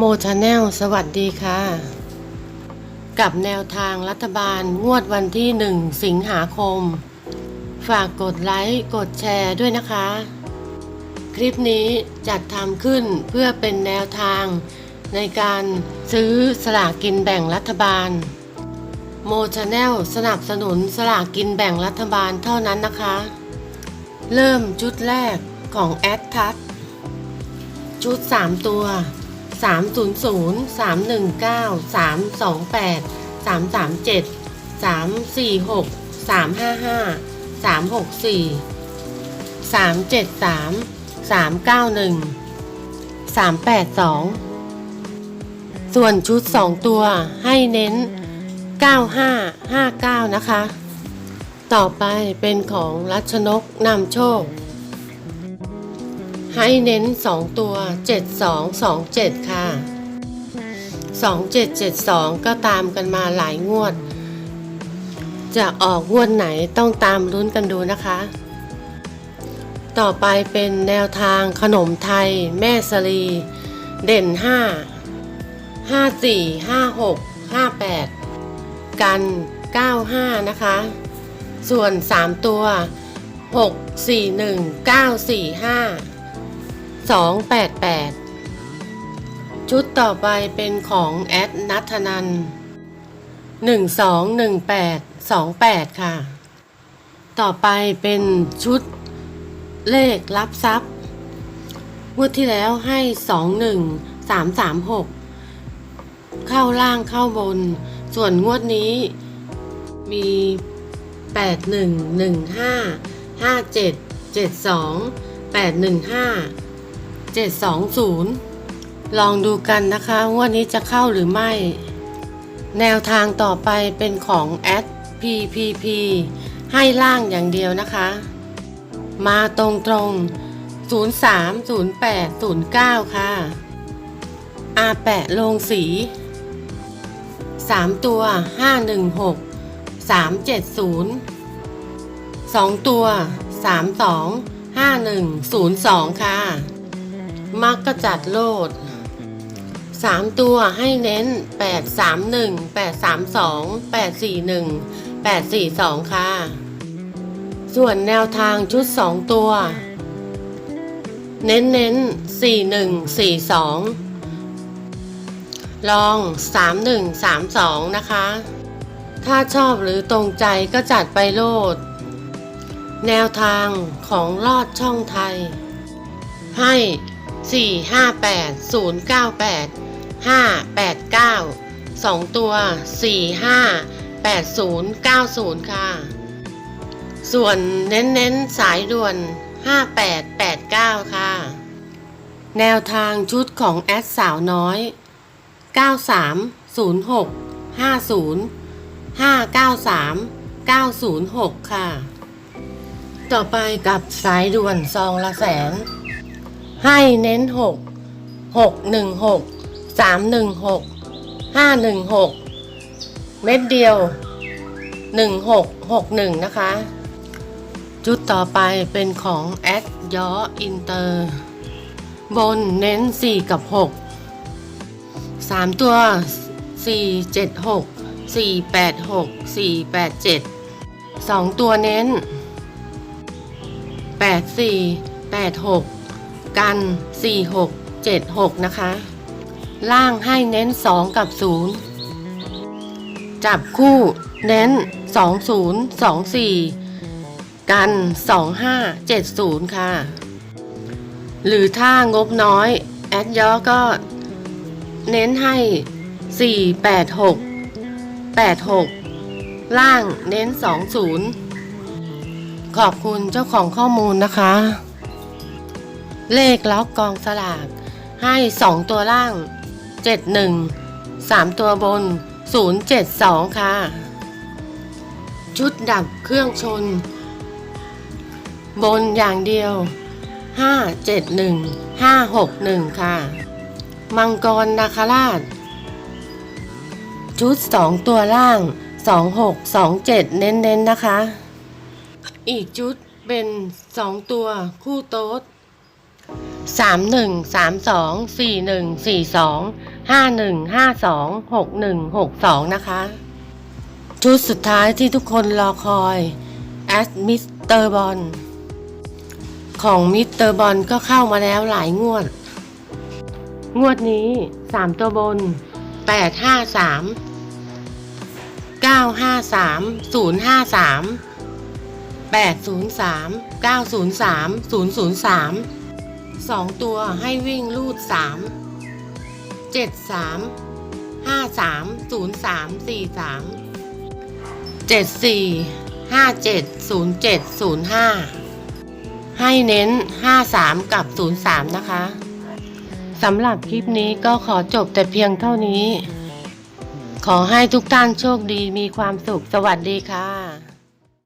โมชาแนลสวัสดีค่ะ กับแนวทางรัฐบาลงวดวันที่ 1 สิงหาคม ฝากกดไลค์กดแชร์ด้วยนะคะ คลิปนี้จัดทำขึ้นเพื่อเป็นแนวทางในการซื้อสลากกินแบ่งรัฐบาล โมชาแนลสนับสนุนสลากกินแบ่งรัฐบาลเท่านั้นนะคะ เริ่มชุดแรกของแอดทัศชุด 3 ตัว 300 319 328 337 346 355 364 373 391 382 ส่วนชุด 2 ตัวให้เน้น 9559 นะคะ ต่อไปเป็นของรัชนกนำโชค ให้เน้น 2 ตัว 7227 ค่ะ 2772 ก็ตามกันมาหลายงวด จะออกงวดไหนต้องตามลุ้นกันดูนะคะ ต่อไปเป็นแนวทางขนมไทย แม่สลี เด่น 5 54 56 58 กัน 95 นะคะ ส่วน 3 ตัว 6 4 1 9 4 5 288 ชุดต่อไปเป็นของแอดนัทนัน 121828 ค่ะ ต่อไปเป็นชุดเลขรับทรัพย์งวดที่แล้วให้ 21336 เข้าล่างเข้าบน ส่วนงวดนี้มี 8115 57 72 815 720 ลองดูกันนะคะว่านี้จะเข้าหรือไม่ แนวทางต่อไปเป็นของแอด PPP ให้ล่างอย่างเดียวนะคะ มาตรงตรง 03 08 09 ค่ะ อาแปะลงสี 3 ตัว 516 370 2 ตัว 32 5102 ค่ะ มักกระจัดโลด 3 ตัวให้เน้น 831 832 841 842 ค่ะ ส่วนแนวทางชุด 2 ตัว เน้นเน้น41 42 ลอง 31 32 นะคะ ถ้าชอบหรือตรงใจก็จัดไปโลดแนวทางของลอดช่องไทย ให้ 4 5 8 0 9 8 5 8 9 2 ตัว 4 5 8 0 9 0 ค่ะ ส่วนเน้นๆสายด่วน 58 89 ค่ะ แนวทางชุดของแอดสาวน้อย 93 06 50 593 906 ค่ะ ต่อไปกับสายด่วนซองละแสน ให้เน้นหกหกหนึ่งหกสามหนึ่งหกห้าหนึ่งหกเม็ดเดียวหนึ่งหกหกหนึ่งนะคะ จุดต่อไปเป็นของแอดยออินเตอร์ บนเน้นสี่กับหกสามตัวสี่เจ็ดหกสี่แปดหกสี่แปดเจ็ดสองตัวเน้นแปดสี่แปดห กันสี่หกเจ็ดหกนะคะ ล่างให้เน้นสองกับศูนย์จับคู่เน้นสองศูนย์สองสี่กันสองห้าเจ็ดศูนย์ค่ะ หรือถ้างบน้อย แอดยอก็เน้นให้สี่แปดหกแปดหกล่างเน้นสองศูนย์ขอบคุณเจ้าของข้อมูลนะคะ เลขล็อกกองสลาก ให้ 2 ตัวล่าง 71 3 ตัวบน 072 ค่ะ ชุดดับเครื่องชน บนอย่างเดียว 571 561 ค่ะ มังกรนาคราช ชุด 2 ตัวล่าง 26 27 เน้นๆนนะคะ อีกชุดเป็น 2 ตัวคู่โต๊ด สามหนึ่งสามสองสี่หนึ่งสี่สองห้าหนึ่งห้าสองหกหนึ่งหกสองนะคะ ชุดสุดท้ายที่ทุกคนรอคอยแอสมิสเตอร์บอลของมิสเตอร์บอลก็เข้ามาแล้วหลายงวด งวดนี้สามตัวบนแปดห้าสามเก้าห้าสามศูนย์ห้าสามแปดศูนย์สามเก้าศูนย์สามศูนย์ศูนย์สาม สองตัวให้วิ่งลูดสามเจ็ดสามห้าสามศูนย์สามสี่สามเจ็ดสี่ห้าเจ็ดศูนย์เจ็ดศูนย์ห้าให้เน้นห้าสามกับศูนย์สามนะคะสำหรับคลิปนี้ก็ขอจบแต่เพียงเท่านี้ ขอให้ทุกท่านโชคดีมีความสุขสวัสดีค่ะ